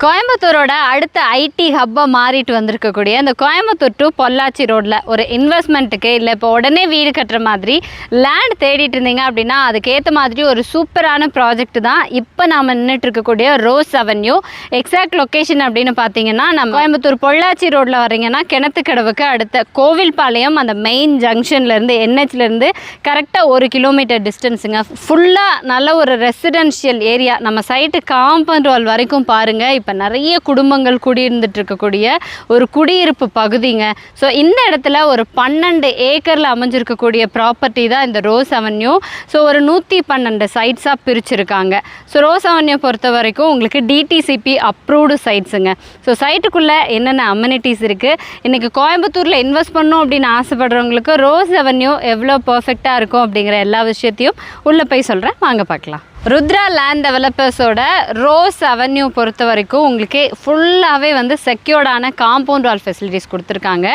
கோயம்புத்தூரோட அடுத்த ஐடி ஹப்பாக மாறிட்டு வந்திருக்கக்கூடிய இந்த கோயம்புத்தூர் டு பொள்ளாச்சி ரோட்டில் ஒரு இன்வெஸ்ட்மெண்ட்டுக்கு இல்லை இப்போ உடனே வீடு கட்டுற மாதிரி லேண்ட் தேடிட்டு இருந்தீங்க அப்படின்னா அதுக்கேற்ற மாதிரி ஒரு சூப்பரான ப்ராஜெக்ட் தான் இப்போ நாம் நின்றுட்டு இருக்கக்கூடிய ரோஸ் அவென்யூ எக்ஸாக்ட் லொக்கேஷன் அப்படின்னு பார்த்தீங்கன்னா நம்ம கோயம்புத்தூர் பொள்ளாச்சி ரோட்டில் வரீங்கன்னா கிணத்துக்கடவுக்கு அடுத்த கோவில்பாளையம் அந்த மெயின் ஜங்ஷன்லேருந்து என்ஹெச்லேருந்து கரெக்டாக ஒரு கிலோமீட்டர் டிஸ்டன்ஸுங்க ஃபுல்லாக நல்ல ஒரு ரெசிடென்ஷியல் ஏரியா நம்ம சைட்டு காம்பவுண்ட் வால் வரைக்கும் பாருங்கள் இப்போ இப்போ நிறைய குடும்பங்கள் குடியிருந்துட்டு இருக்கக்கூடிய ஒரு குடியிருப்பு பகுதிங்க. ஸோ இந்த இடத்துல ஒரு பன்னெண்டு ஏக்கரில் அமைஞ்சிருக்கக்கூடிய ப்ராப்பர்ட்டி தான் இந்த ரோஸ் அவென்யூ ஸோ ஒரு நூற்றி பன்னெண்டு சைட்ஸாக பிரிச்சிருக்காங்க. ஸோ ரோஸ் அவென்யூ பொறுத்த வரைக்கும் உங்களுக்கு டிடிசிபி அப்ரூவ்டு சைட்ஸுங்க ஸோ சைட்டுக்குள்ளே என்னென்ன அம்யூனிட்டிஸ் இருக்குது இன்றைக்கி கோயம்புத்தூரில் இன்வெஸ்ட் பண்ணணும் அப்படின்னு ஆசைப்படுறவங்களுக்கு ரோஸ் அவென்யூ எவ்வளோ பர்ஃபெக்டாக இருக்கும் அப்படிங்கிற எல்லா விஷயத்தையும் உள்ளே போய் சொல்கிறேன் வாங்க பார்க்கலாம். ருத்ரா லேண்ட் டெவலப்பர்ஸோட ரோஸ் அவென்யூ பொறுத்த வரைக்கும் உங்களுக்கு ஃபுல்லாகவே வந்து செக்யூர்டான காம்பவுண்ட் வால் ஃபெசிலிட்டிஸ் கொடுத்துருக்காங்க.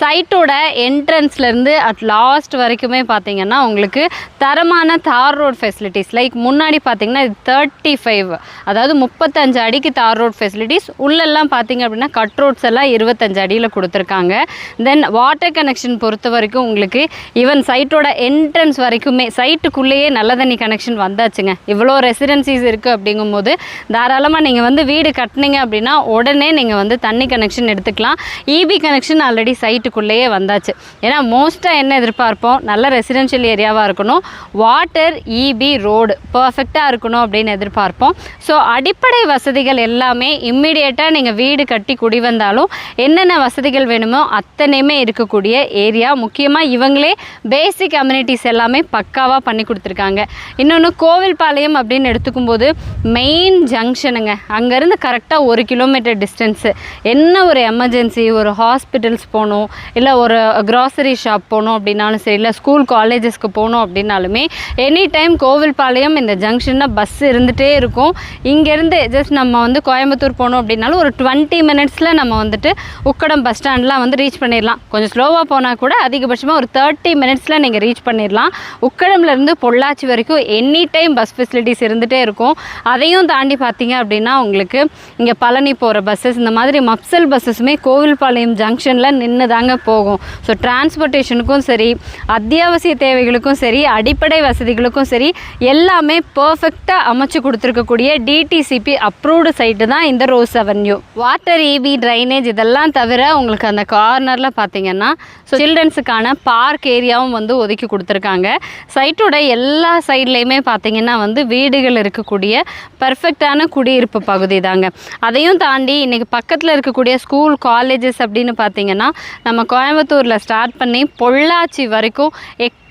சைட்டோட என்ட்ரன்ஸ்லேருந்து அட் லாஸ்ட் வரைக்குமே பார்த்தீங்கன்னா உங்களுக்கு தரமான தார் ரோட் ஃபெசிலிட்டிஸ் லைக் முன்னாடி பார்த்தீங்கன்னா இது தேர்ட்டி ஃபைவ் அதாவது முப்பத்தஞ்சு அடிக்கு தார் ரோட் ஃபெசிலிட்டிஸ் உள்ளெல்லாம் பார்த்தீங்க அப்படின்னா கட் ரோட்ஸ் எல்லாம் இருபத்தஞ்சு அடியில் கொடுத்துருக்காங்க. தென் வாட்டர் கனெக்ஷன் பொறுத்த வரைக்கும் உங்களுக்கு ஈவன் சைட்டோட என்ட்ரன்ஸ் வரைக்குமே சைட்டுக்குள்ளேயே நல்ல தண்ணி கனெக்ஷன் வந்தாச்சுங்க. இவ்வளோ ரெசிடென்சிஸ் இருக்குது அப்படிங்கும்போது தாராளமாக நீங்கள் வந்து வீடு கட்டினீங்க அப்படின்னா உடனே நீங்கள் வந்து தண்ணி கனெக்ஷன் எடுத்துக்கலாம். இபி கனெக்ஷன் ஆல்ரெடி சைட்டுக்குள்ளேயே வந்தாச்சு. ஏன்னா மோஸ்ட்டாக என்ன எதிர்பார்ப்போம்? நல்ல ரெசிடென்ஷியல் ஏரியாவாக இருக்கணும். வாட்டர் இபி ரோடு பர்ஃபெக்டாக இருக்கணும் அப்படின்னு எதிர்பார்ப்போம். ஸோ அடிப்படை வசதிகள் எல்லாமே இம்மிடியேட்டாக நீங்கள் வீடு கட்டி குடி வந்தாலும் என்னென்ன வசதிகள் வேணுமோ அத்தனையுமே இருக்கக்கூடிய ஏரியா முக்கியமாக இவங்களே பேசிக் அம்யூனிட்டிஸ் எல்லாமே பக்காவாக பண்ணி கொடுத்துருக்காங்க. இன்னொன்று கோவில்பாளையம் அப்படின்னு எடுத்துக்கும் போது மெயின் ஜங்ஷனுங்க அங்கேருந்து கரெக்டாக ஒரு கிலோமீட்டர் டிஸ்டன்ஸு என்ன ஒரு எமர்ஜென்சி ஒரு ஹாஸ்பிட்டல்ஸ் போகணும் இல்லை ஒரு க்ராசரி ஷாப் போகணும் அப்படின்னாலும் சரி இல்லை ஸ்கூல் காலேஜஸ்க்கு போகணும் அப்படின்னாலுமே எனி டைம் கோவில்பாளையம் இந்த ஜங்ஷனில் பஸ் இருந்துகிட்டே இருக்கும். இங்கேருந்து ஜஸ்ட் நம்ம வந்து கோயம்புத்தூர் போகணும் அப்படின்னாலும் ஒரு டுவெண்ட்டி மினிட்ஸில் நம்ம வந்துட்டு உக்கடம் பஸ் ஸ்டாண்ட்லாம் வந்து ரீச் பண்ணிடலாம். கொஞ்சம் ஸ்லோவாக போனால் கூட அதிகபட்சமாக ஒரு தேர்ட்டி மினிட்ஸில் நீங்கள் ரீச் பண்ணிடலாம். உக்கடம்லேருந்து பொள்ளாச்சி வரைக்கும் எனி டைம் பஸ் ஃபெசிலிட்டிஸ் இருந்துகிட்டே இருக்கும். அதையும் தாண்டி பார்த்தீங்க அப்படின்னா உங்களுக்கு இங்கே பழனி போகிற பஸ்ஸஸ் இந்த மாதிரி மப்சல் பஸ்ஸஸுமே கோவில்பாளையம் ஜங்ஷனில் நின்று தாங்க போகும். ஸோ டிரான்ஸ்போர்ட்டேஷனுக்கும் சரி அத்தியாவசிய தேவைகளுக்கும் சரி அடிப்படை வசதிகளுக்கும் சரி எல்லாமே பர்ஃபெக்டாக அமைச்சு கொடுத்துருக்கக்கூடிய டிடிசிபி அப்ரூவ்டு சைட்டு தான் இந்த rose avenue water EB drainage இதெல்லாம் தவிர உங்களுக்கு அந்த கார்னரில் பார்த்தீங்கன்னா ஸோ சில்ட்ரன்ஸுக்கான பார்க் ஏரியாவும் வந்து ஒதுக்கி கொடுத்துருக்காங்க. சைட்டோட எல்லா சைட்லேயுமே பார்த்தீங்கன்னா வந்து வீடுகள் இருக்கக்கூடிய பர்ஃபெக்டான குடியிருப்பு பகுதி தாங்க. அதையும் தாண்டி இன்றைக்கி பக்கத்தில் இருக்கக்கூடிய ஸ்கூல் காலேஜஸ் அப்படின்னு பார்த்தீங்கன்னா நம்ம கோயம்புத்தூரில் ஸ்டார்ட் பண்ணி பொள்ளாச்சி வரைக்கும்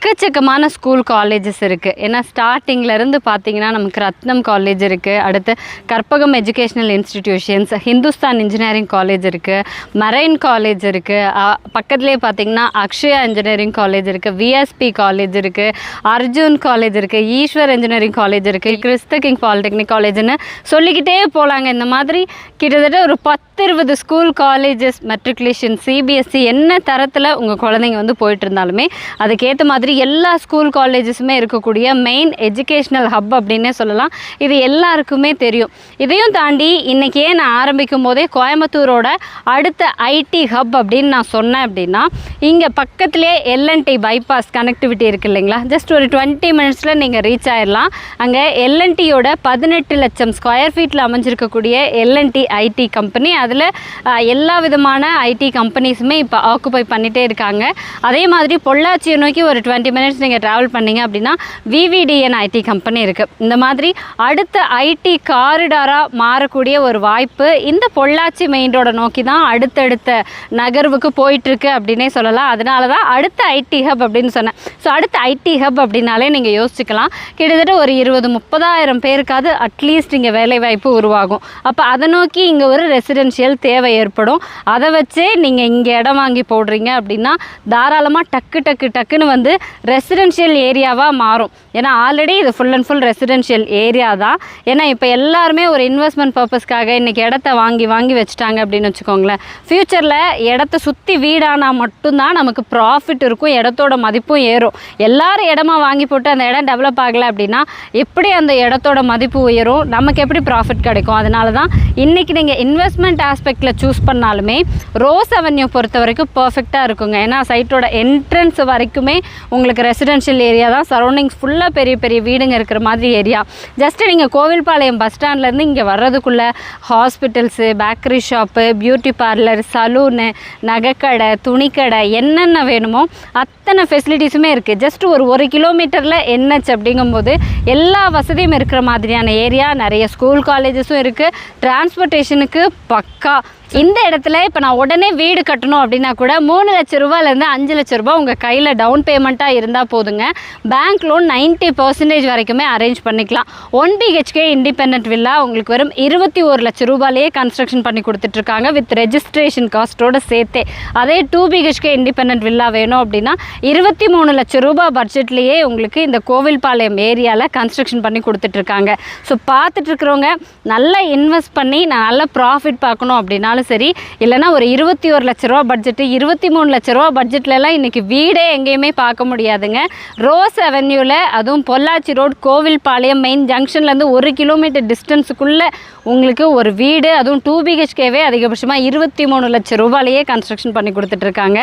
எக்கச்சக்கமான ஸ்கூல் காலேஜஸ் இருக்குது ஏன்னா ஸ்டார்டிங்லேருந்து பார்த்தீங்கன்னா நமக்கு ரத்னம் காலேஜ் இருக்குது அடுத்து Karpagam educational institutions Hindustan engineering college இருக்குது மரைன் காலேஜ் இருக்குது பக்கத்துலேயே பார்த்தீங்கன்னா அக்ஷயா இன்ஜினியரிங் காலேஜ் இருக்குது விஎஸ்பி காலேஜ் இருக்குது அர்ஜுன் காலேஜ் இருக்குது ஈஸ்வர் இன்ஜினியரிங் காலேஜ் இருக்குது கிறிஸ்த கிங் பாலிடெக்னிக் காலேஜ்னு சொல்லிக்கிட்டே போகலாங்க இந்த மாதிரி கிட்டத்தட்ட ஒரு பத்து இருபது ஸ்கூல் காலேஜஸ் மெட்ரிகுலேஷன் சிபிஎஸ்சி என்ன தரத்தில் உங்கள் குழந்தைங்க வந்து போயிட்டு இருந்தாலுமே அதுக்கேற்ற மாதிரி எல்லா ஸ்கூல் காலேஜஸுமே இருக்கக்கூடிய மெயின் எஜுகேஷ்னல் ஹப் அப்படின்னே சொல்லலாம். இது எல்லாருக்குமே தெரியும். இதையும் தாண்டி இன்றைக்கி ஏன் நான் ஆரம்பிக்கும் போதே கோயம்புத்தூரோட அடுத்த ஐடி ஹப் அப்படின்னு நான் சொன்னேன் அப்படின்னா இங்கே பக்கத்துலேயே எல்என்டி பைபாஸ் கனெக்டிவிட்டி இருக்குது இல்லைங்களா? ஜஸ்ட் ஒரு டுவெண்ட்டி மினிட்ஸில் நீங்கள் ரீச் ஆயிடலாம் அங்கே எல்என்டியோட பதினெட்டு லட்சம் ஸ்கொயர் ஃபீட்டில் அமைஞ்சிருக்கக்கூடிய எல்என்டி ஐடி கம்பெனி அதில் எல்லா விதமான ஐடி கம்பெனிஸுமே இப்போ ஆக்குபை பண்ணிகிட்டே இருக்காங்க. அதே மாதிரி பொள்ளாச்சியை நோக்கி ஒரு டுவெண்ட்டி மினிட்ஸ் நீங்கள் ட்ராவல் பண்ணீங்க அப்படின்னா விவிடிஎன் ஐடி கம்பெனி இருக்குது இந்த மாதிரி அடுத்த ஐடி காரிடாராக மாறக்கூடிய ஒரு வாய்ப்பு இந்த பொள்ளாச்சி மெயின் ரோடை நோக்கி தான் அடுத்தடுத்த நகர்வுக்கு போயிட்டுருக்கு அப்படின்னே சொல்லலாம். அதனால தான் அடுத்த ஐடி ஹப் அப்படின்னு சொன்னேன். ஸோ அடுத்த ஐடி ஹப் அப்படின்னாலே நீங்கள் யோசிச்சுக்கலாம். கிட்டத்தட்ட ஒரு இருபது முப்பதாயிரம் பேருக்காவது அட்லீஸ்ட் இங்கே வேலைவாய்ப்பு உருவாகும். அப்போ அதை நோக்கி இங்கே ஒரு ரெசிடென்ஷியல் தேவை ஏற்படும். அதை வச்சே நீங்கள் இங்கே இடம் வாங்கி போடுறீங்க அப்படின்னா தாராளமாக டக்கு டக்கு டக்குன்னு வந்து ரெசிடென்ஷியல் ஏரியாவாக மாறும். ஏன்னா ஆல்ரெடி இது full and full residential area தான். ஏன்னா இப்போ எல்லாருமே ஒரு இன்வெஸ்ட்மெண்ட் பர்பஸ்க்காக இன்றைக்கி இடத்த வாங்கி வாங்கி வச்சுட்டாங்க அப்படின்னு வச்சுக்கோங்களேன். ஃப்யூச்சரில் இடத்த சுற்றி வீடானால் மட்டும்தான் நமக்கு ப்ராஃபிட் இருக்கும் இடத்தோட மதிப்பும் ஏறும். எல்லாரும் இடமா வாங்கி போட்டு அந்த இடம் டெவலப் ஆகலை அப்படின்னா எப்படி அந்த இடத்தோட மதிப்பு உயரும்? நமக்கு எப்படி ப்ராஃபிட் கிடைக்கும்? அதனால தான் இன்றைக்கி நீங்கள் இன்வெஸ்ட்மெண்ட் ஆஸ்பெக்டில் சூஸ் பண்ணாலுமே ரோஸ் அவென்யூ பொறுத்த வரைக்கும் பர்ஃபெக்டாக இருக்குங்க. ஏன்னா சைட்டோட என்ட்ரன்ஸ் வரைக்குமே உங்களுக்கு ரெசிடென்ஷியல் ஏரியா தான். சரௌண்டிங்ஸ் ஃபுல்லாக பெரிய பெரிய வீடுங்க இருக்கிற மாதிரி ஏரியா ஜஸ்ட் நீங்கள் கோவில்பாளையம் பஸ் ஸ்டாண்ட்லேருந்து இங்கே வர்றதுக்குள்ளே hospitals bakery shop beauty parlour saloon நகைக்கடை துணிக்கடை என்னென்ன வேணுமோ அத்தனை ஃபெசிலிட்டிஸுமே இருக்குது ஜஸ்ட் ஒரு ஒரு கிலோமீட்டரில் என்ஹெச் அப்படிங்கும்போது எல்லா வசதியும் இருக்கிற மாதிரியான ஏரியா நிறைய ஸ்கூல் காலேஜஸும் இருக்குது டிரான்ஸ்போர்ட்டேஷனுக்கு பக்கா. இந்த இடத்துல இப்போ நான் உடனே வீடு கட்டணும் அப்படின்னா கூட மூணு லட்ச ரூபாயிலேருந்து அஞ்சு லட்ச ரூபா உங்கள் கையில் டவுன் பேமெண்ட் பேமெண்ட்டாக இருந்தால் போதுங்க. பேங்க் லோன் நைன்ட்டி பர்சன்டேஜ் வரைக்குமே அரேஞ்ச் பண்ணிக்கலாம். ஒன் பிஹெச்கே இண்டிபெண்ட் வில்லா உங்களுக்கு வெறும் இருபத்தி ஒரு லட்ச ரூபாயிலேயே கன்ஸ்ட்ரக்ஷன் பண்ணி கொடுத்துட்ருக்காங்க வித் ரெஜிஸ்ட்ரேஷன் காஸ்ட்டோட சேர்த்தே. அதே டூ பிஹெச்கே இண்டிபெண்ட் வில்லா வேணும் அப்படின்னா இருபத்தி மூணு லட்சம் ரூபாய் பட்ஜெட்லேயே உங்களுக்கு இந்த கோவில்பாளையம் ஏரியாவில் கன்ஸ்ட்ரக்ஷன் பண்ணி கொடுத்துட்ருக்காங்க. ஸோ பார்த்துட்டு இருக்கிறவங்க நல்லா இன்வெஸ்ட் பண்ணி நான் நல்ல ப்ராஃபிட் பார்க்கணும் அப்படின்னாலும் சரி இல்லைனா ஒரு இருபத்தி ஒரு லட்ச ரூபா பட்ஜெட்டு இருபத்தி மூணு லட்ச ரூபா பட்ஜெட்லலாம் இன்றைக்கி வீடே எங்கேயுமே பார்க்க முடியாதுங்க. ரோஸ் அவென்யூவில் அதுவும் பொள்ளாச்சி ரோட் கோவில்பாளையம் மெயின் ஜங்ஷன்லேருந்து ஒரு கிலோமீட்டர் டிஸ்டன்ஸுக்குள்ளே உங்களுக்கு ஒரு வீடு அதுவும் டூ பிஹெச்கேவே அதிகபட்சமாக இருபத்தி மூணு லட்சம் ரூபாயிலேயே கன்ஸ்ட்ரக்ஷன் பண்ணி கொடுத்துட்ருக்காங்க.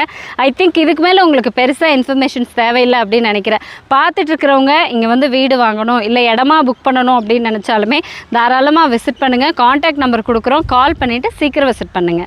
ஐ திங்க் இதுக்கு மேலே உங்களுக்கு பெருசாக இன்ஃபர்மேஷன்ஸ் தேவையில்லை அப்படின்னு நினைக்கிறேன். பார்த்துட்டு இருக்கிறவங்க இங்கே வந்து வீடு வாங்கணும் இல்லை இடமா புக் பண்ணணும் அப்படின்னு நினச்சாலுமே தாராளமாக விசிட் பண்ணுங்கள் காண்டாக்ட் நம்பர் கொடுக்குறோம். கால் பண்ணிவிட்டு சீக்கிரம் விசிட் பண்ணுங்கள்